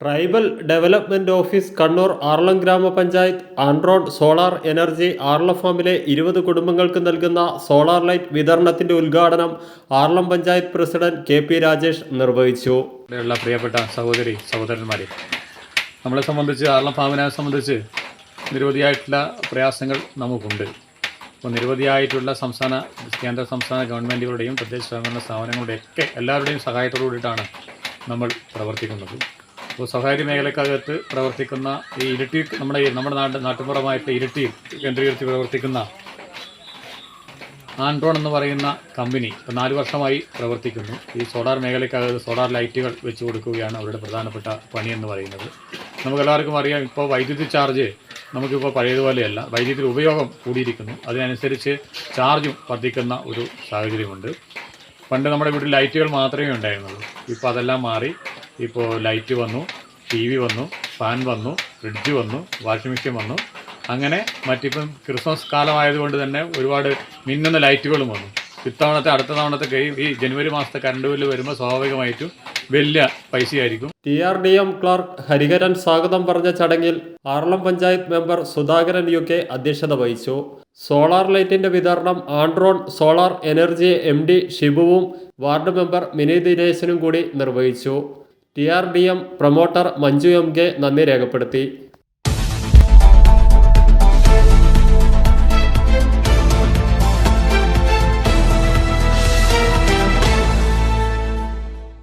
Tribal development office Kannur Aralam ഗ്രാമപഞ്ചായത്ത് Andron solar energy Aralam ഫാമിലെ ഇരുപത് കുടുംബങ്ങൾക്ക് നൽകുന്ന സോളാർ ലൈറ്റ് വിതരണത്തിന്റെ ഉദ്ഘാടനം Aralam panchayat president K P Rajesh നിർവഹിച്ചു. ഇവിടെയുള്ള പ്രിയപ്പെട്ട സഹോദരി സഹോദരന്മാരെ നമ്മളെ സംബന്ധിച്ച് ആർളം ഫാമിനെ സംബന്ധിച്ച് നിരവധിയായിട്ടുള്ള പ്രയാസങ്ങൾ നമുക്കുണ്ട്. അപ്പോൾ നിരവധിയായിട്ടുള്ള സംസ്ഥാന കേന്ദ്ര സംസ്ഥാന ഗവൺമെന്റുകളുടെയും തദ്ദേശ സ്വയംഭരണ സ്ഥാപനങ്ങളുടെയൊക്കെ എല്ലാവരുടെയും സഹായത്തോടു കൂടിയിട്ടാണ് നമ്മൾ പ്രവർത്തിക്കുന്നത്. സ്വകാര്യ മേഖലക്കകത്ത് പ്രവർത്തിക്കുന്ന ഈ ഇരിട്ടി നമ്മുടെ നമ്മുടെ നാട്ട് നാട്ടുപുറമായിട്ട് ഇരിട്ടിയിൽ കേന്ദ്രീകരിച്ച് പ്രവർത്തിക്കുന്ന ആൻഡ്രോൺ എന്ന് പറയുന്ന കമ്പനി ഇപ്പോൾ നാല് വർഷമായി പ്രവർത്തിക്കുന്നു. ഈ സോളാർ മേഖലയ്ക്കകത്ത് സോളാർ ലൈറ്റുകൾ വെച്ച് കൊടുക്കുകയാണ് അവരുടെ പ്രധാനപ്പെട്ട പണി എന്ന് പറയുന്നത്. നമുക്കെല്ലാവർക്കും അറിയാം ഇപ്പോൾ വൈദ്യുതി ചാർജ് നമുക്കിപ്പോൾ പഴയതുപോലെയല്ല വൈദ്യുതി ഉപയോഗം കൂടിയിരിക്കുന്നു. അതിനനുസരിച്ച് ചാർജും വർദ്ധിക്കുന്ന ഒരു സാഹചര്യമുണ്ട്. പണ്ട് നമ്മുടെ വീട്ടിൽ ലൈറ്റുകൾ മാത്രമേ ഉണ്ടായിരുന്നുള്ളൂ. ഇപ്പോൾ അതെല്ലാം മാറി ഇപ്പോൾ ലൈറ്റ് വന്നു ടി വി വന്നു ഫാൻ വന്നു ഫ്രിഡ്ജ് വന്നു വാഷിംഗ് മെഷീൻ വന്നു. അങ്ങനെ മറ്റിപ്പം ക്രിസ്മസ് കാലമായതുകൊണ്ട് തന്നെ ഒരുപാട് മിന്നുന്ന ലൈറ്റുകളും വന്നു. ഇത്തവണത്തെ അടുത്ത തവണത്തെ ഈ ജനുവരി മാസത്തെ കറണ്ട് ബില്ല് വരുമ്പോൾ സ്വാഭാവികമായിട്ടും വലിയ പൈസയായിരിക്കും. T R D M clerk Hariharan സ്വാഗതം പറഞ്ഞ ചടങ്ങിൽ Aralam panchayat member Sudhakaran U K അധ്യക്ഷത വഹിച്ചു. സോളാർ ലൈറ്റിന്റെ വിതരണം Andron solar energy M D ഷിബുവും ward member Mini ദിനേശനും കൂടി നിർവഹിച്ചു. T R D M promoter Manju M K നന്ദി രേഖപ്പെടുത്തി